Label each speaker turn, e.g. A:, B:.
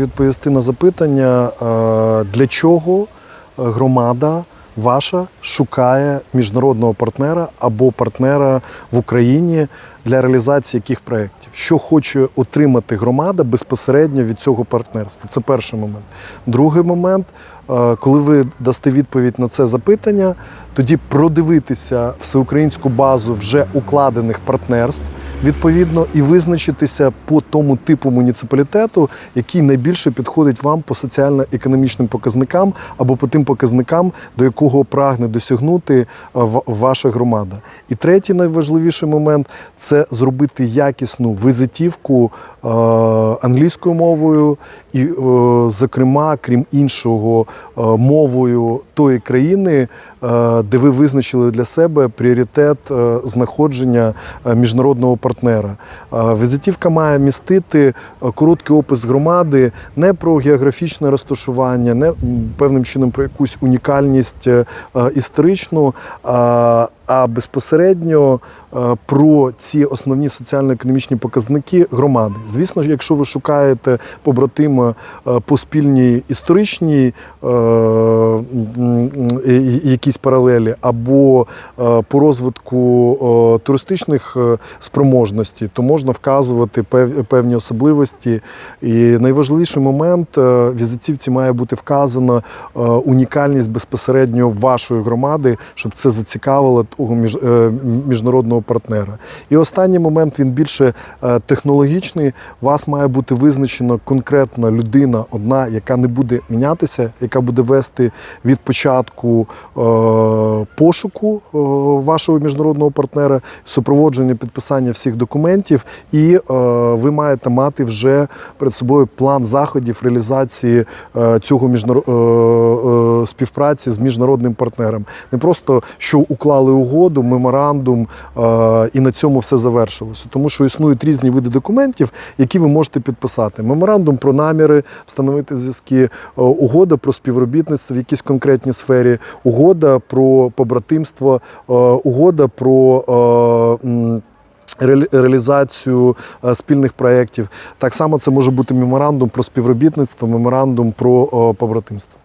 A: Відповісти на запитання, е, для чого громада ваша шукає міжнародного партнера або партнера в Україні для реалізації яких проєктів? Що хоче отримати громада безпосередньо від цього партнерства? Це перший момент. Другий момент, е, коли ви дасте відповідь на це запитання, тоді продивитися всеукраїнську базу вже укладених партнерств. Відповідно, і визначитися по тому типу муніципалітету, який найбільше підходить вам по соціально-економічним показникам або по тим показникам, до якого прагне досягнути е, ваша громада. І третій найважливіший момент це зробити якісну візитівку е, англійською мовою, і, е, зокрема, крім іншого, мовою тої країни, де ви визначили для себе пріоритет знаходження міжнародного партнера. Візитівка має містити е, короткий опис громади не про географічне розташування, не певним чином про якусь унікальність е, е, історичну. А- безпосередньо е, про ці основні соціально-економічні показники громади. Звісно ж, якщо ви шукаєте побратима е, по спільній історичній е, якісь паралелі, або по розвитку туристичних спроможностей, то можна вказувати пев- певні особливості. І найважливіший момент візитівці має бути вказана унікальність безпосередньо вашої громади, щоб це зацікавило між, е, міжнародного партнера. І останній момент він більше е, технологічний. Вас має бути визначена конкретна людина, одна, яка не буде мінятися, яка буде вести від початку е, пошуку вашого міжнародного партнера, супроводження підписання всіх документів, і ви маєте мати вже перед собою план заходів реалізації цього міжнаро... е, співпраці з міжнародним партнером. Не просто що уклали угоду, меморандум, е, і на цьому все завершилося. Тому що існують різні види документів, які ви можете підписати. Меморандум про наміри, встановити зв'язки, е, угода про співробітництво в якійсь конкретній сфері, угода про побратимство, е, угода про. Реалізацію спільних проєктів. Так само це може бути меморандум про співробітництво, меморандум про побратимство.